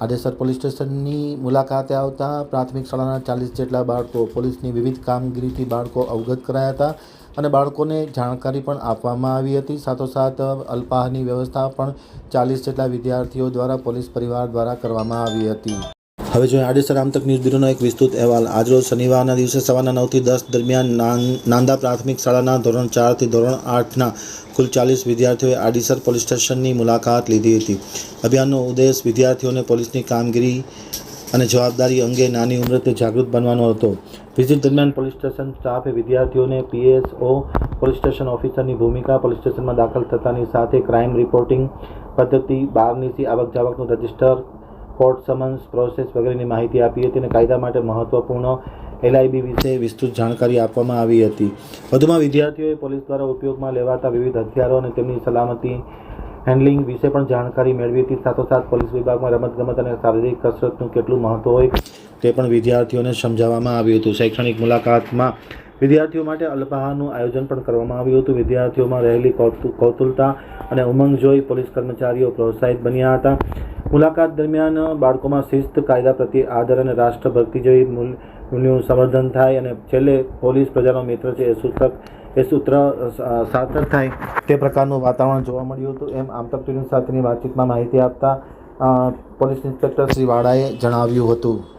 Adesar police સ્ટેશનની મુલાકાતે આવતા પ્રાથમિક શાળાના ચાલીસ જેટલા બાળકો પોલીસની વિવિધ કામગીરીથી બાળકો અવગત કરાયા હતા અને બાળકોને જાણકારી પણ આપવામાં આવી હતી. સાથોસાથ અલ્પાહારની વ્યવસ્થા પણ ચાલીસ જેટલા વિદ્યાર્થીઓ દ્વારા પોલીસ પરિવાર દ્વારા કરવામાં આવી હતી. હવે જોઈએ આડેસર આમતક ન્યૂઝ બ્યુરોનો એક વિસ્તૃત અહેવાલ. આજરોજ શનિવારના દિવસે સવારના નવથી દસ દરમિયાન નાંદા પ્રાથમિક શાળાના ધોરણ ચારથી ધોરણ આઠના કુલ ચાલીસ વિદ્યાર્થીઓએ આડીસર પોલીસ સ્ટેશનની મુલાકાત લીધી હતી. અભિયાનનો ઉદ્દેશ વિદ્યાર્થીઓને પોલીસની કામગીરી અને જવાબદારી અંગે નાની ઉંમરથી જાગૃત બનવાનો હતો. વિઝિટ દરમિયાન પોલીસ સ્ટેશન સ્ટાફે વિદ્યાર્થીઓને પીએસઓ પોલીસ સ્ટેશન ઓફિસરની ભૂમિકા, પોલીસ સ્ટેશનમાં દાખલ થતાની સાથે ક્રાઇમ રિપોર્ટિંગ પદ્ધતિ બારનીસી આવક જાવકનું રજિસ્ટર કોર્ટ સમન્સ પ્રોસેસ વગેરેની માહિતી આપી હતી અને કાયદા માટે મહત્વપૂર્ણ એલઆઈબી વિશે વિસ્તૃત જાણકારી આપવામાં આવી હતી. વધુમાં વિદ્યાર્થીઓએ પોલીસ દ્વારા ઉપયોગમાં લેવાતા વિવિધ હથિયારો અને તેમની સલામતી હેન્ડલિંગ વિશે પણ જાણકારી મેળવી હતી. સાથોસાથ પોલીસ વિભાગમાં રમતગમત અને શારીરિક કસરતનું કેટલું મહત્વ હોય તે પણ વિદ્યાર્થીઓને સમજાવવામાં આવ્યું હતું. શૈક્ષણિક મુલાકાતમાં વિદ્યાર્થીઓ માટે અલ્પાહારનું આયોજન પણ કરવામાં આવ્યું હતું. વિદ્યાર્થીઓમાં રહેલી કૌતુ- કૌતુલતા અને ઉમંગ જોઈ પોલીસ કર્મચારીઓ પ્રોત્સાહિત બન્યા હતા. મુલાકાત દરમિયાન બાળકોમાં શિસ્ત, કાયદા પ્રત્યે આદર અને રાષ્ટ્રભક્તિ જેવી મૂલ- સમર્થન થાય અને છેલ્લે પોલીસ પ્રજાનો મિત્ર છે એ સૂત્રક એ સૂત્ર સાર્થક થાય તે પ્રકારનું વાતાવરણ જોવા મળ્યું હતું. એમ આમતક ટીવી સાથેની વાતચીતમાં માહિતી આપતા પોલીસ ઇન્સ્પેક્ટર શ્રી વાળાએ જણાવ્યું હતું.